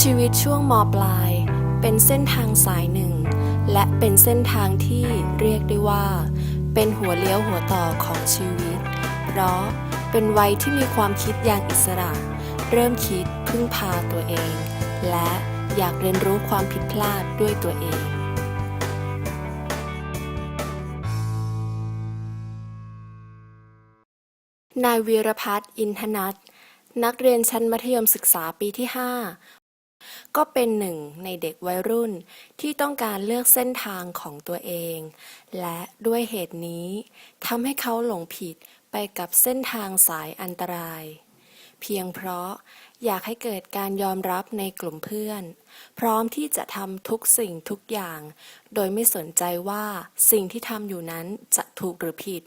ชีวิตช่วงมปลาย เป็นเส้นทางสายหนึ่ง และเป็นเส้นทางที่เรียกได้ว่า เป็นหัวเลี้ยวหัวต่อของชีวิต เพราะเป็นวัยที่มีความคิดอย่างอิสระ เริ่มคิดพึ่งพาตัวเอง และอยากเรียนรู้ความผิดพลาดด้วยตัวเองนายวีรพัฒน์อินทนัทนักเรียนชั้นมัธยมศึกษาปีที่ 5 ก็เป็นหนึ่งในเด็กวัยรุ่นที่ต้องการเลือกเส้นทางของตัวเอง และด้วยเหตุนี้ทำให้เขาหลงผิดไปกับเส้นทางสายอันตราย เพียงเพราะอยากให้เกิดการยอมรับในกลุ่มเพื่อน พร้อมที่จะทำทุกสิ่งทุกอย่าง โดยไม่สนใจว่าสิ่งที่ทำอยู่นั้นจะถูกหรือผิด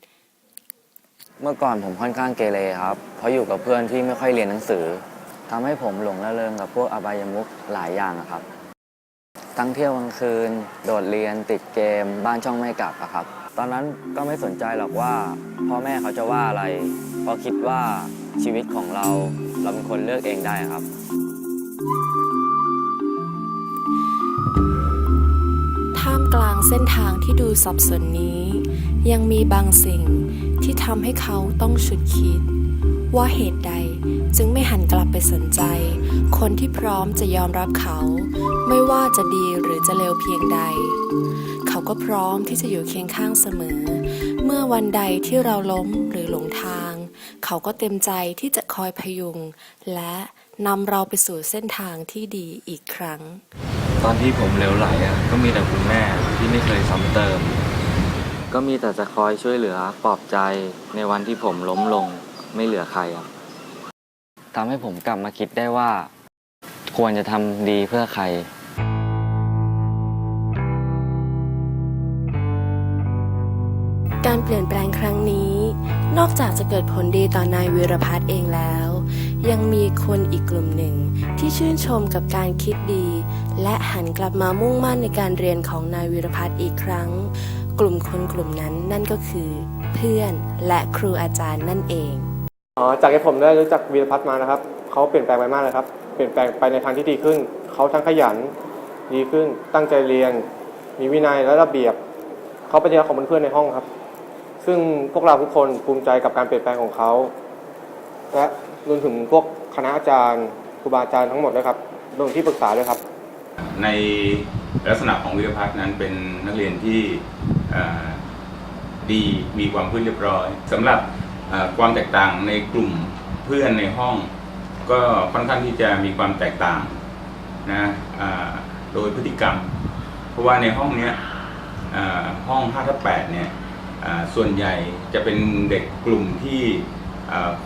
เมื่อก่อนผมค่อนข้างเกเรครับ เพราะอยู่กับเพื่อนที่ไม่ค่อยเรียนหนังสือ ทำให้ผมหลงระเริงกับพวกอบายมุขหลายอย่างอะครับ ทั้งเที่ยวกลางคืน โดดเรียนติดเกม บ้านช่องไม่กลับอะครับ ตอนนั้นก็ไม่สนใจหรอกว่า พ่อแม่เขาจะว่าอะไรเพราะคิดว่าชีวิตของเราเราเป็นคนเลือกเองได้ครับท่ามกลางเส้นทางที่ดูสับสนนี้ ยังมีบางสิ่งที่ทำให้เขาต้องฉุดคิด ว่าเหตุใดจึงไม่หันกลับไปสนใจ คนที่พร้อมจะยอมรับเขา ไม่ว่าจะดีหรือจะเลวเพียงใด เขาก็พร้อมที่จะอยู่เคียงข้างเสมอ เมื่อวันใดที่เราล้มหรือหลงทาง เขาก็เต็มใจที่จะคอยพยุง และนำเราไปสู่เส้นทางที่ดีอีกครั้ง ตอนที่ผมเลวไหลอะก็มีแต่คุณแม่ที่ไม่เคยซ้ำเติม ก็มีแต่จะคอยช่วยเหลือปลอบใจในวันที่ผมล้มลง ไม่เหลือใครอะทำให้ผมกลับมาคิดได้ว่า ควรจะทำดีเพื่อใคร การเปลี่ยนแปลงครั้งนี้ นอกจากจะเกิดผลดีต่อนายวีรพัฒน์เองแล้ว ยังมีคนอีกกลุ่มหนึ่งที่ชื่นชมกับการคิดดี และหันกลับมามุ่งมั่นในการเรียนของนายวีรพัฒน์อีกครั้ง กลุ่มคนกลุ่มนั้นนั่นก็คือ เพื่อนและครูอาจารย์นั่นเอง อ๋อจากที่ผมได้รู้จักวีรพัฒน์มานะครับเขาเปลี่ยนแปลงไปมากเลยครับเปลี่ยนแปลงไปในทางที่ดีขึ้นเขาทั้งขยันดีขึ้น ตั้งใจเรียน มีวินัยและระเบียบเขาเป็นที่รักของเพื่อนๆในห้องครับ ซึ่งพวกเราทุกคนภูมิใจกับการเปลี่ยนแปลงของเขาและรวมถึงพวกคณะอาจารย์ครูบาอาจารย์ทั้งหมดด้วยครับรวมที่ปรึกษาด้วยครับ ในลักษณะของวิรพัฒน์นั้นเป็นนักเรียนที่ดีมีความพื้นเรียบร้อยสำหรับ ความแตกต่างในกลุ่มเพื่อนในห้อง ก็ค่อนข้างที่จะมีความแตกต่างนะโดยพฤติกรรม เพราะว่าในห้องเนี้ยอ่าห้อง5ทับ8เนี่ยส่วนใหญ่จะเป็นเด็กกลุ่มที่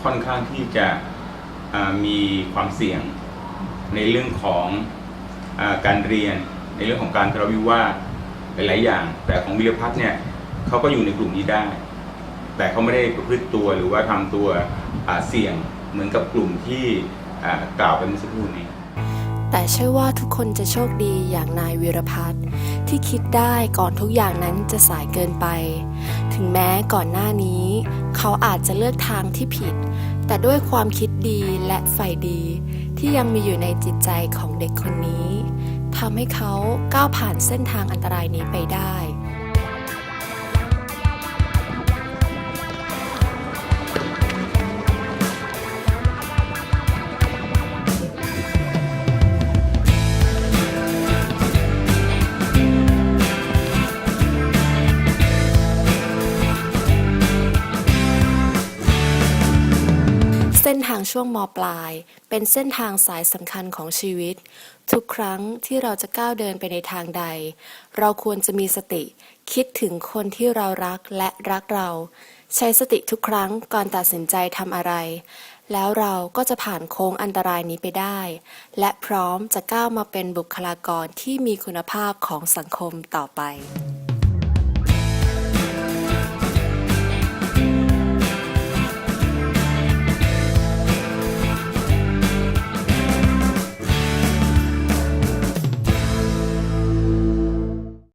ค่อนข้างที่จะมีความเสี่ยงในเรื่องของอการเรียน ในเรื่องของการทะเลาะวิวาทหลาย ๆ อย่าง แต่ของวิรพัฒน์เนี่ยเขาก็อยู่ในกลุ่มนี้ได้ แต่เขาไม่ได้ประพฤติตัวหรือว่าทำตัวอ่าเสี่ยงเหมือนกับกลุ่มที่อ่ากล่าวไปเมื่อสักครู่นี้ แต่ใช่ว่าทุกคนจะโชคดีอย่างนายวีรพัฒน์ที่คิดได้ก่อนทุกอย่างนั้นจะสายเกินไป ถึงแม้ก่อนหน้านี้ เขาอาจจะเลือกทางที่ผิด แต่ด้วยความคิดดีและใฝ่ดี ที่ยังมีอยู่ในจิตใจของเด็กคนนี้ทำให้เขาก้าวผ่านเส้นทางอันตรายนี้ไปได้ ส้นทางช่วงมปลาย เป็นเส้นทางสายสำคัญของชีวิต ทุกครั้งที่เราจะก้าวเดินไปในทางใด เราควรจะมีสติ คิดถึงคนที่เรารักและรักเรา ใช้สติทุกครั้งก่อนตัดสินใจทำอะไร แล้วเราก็จะผ่านโค้งอันตรายนี้ไปได้ และพร้อมจะก้าวมาเป็นบุคลากรที่มีคุณภาพของสังคมต่อไป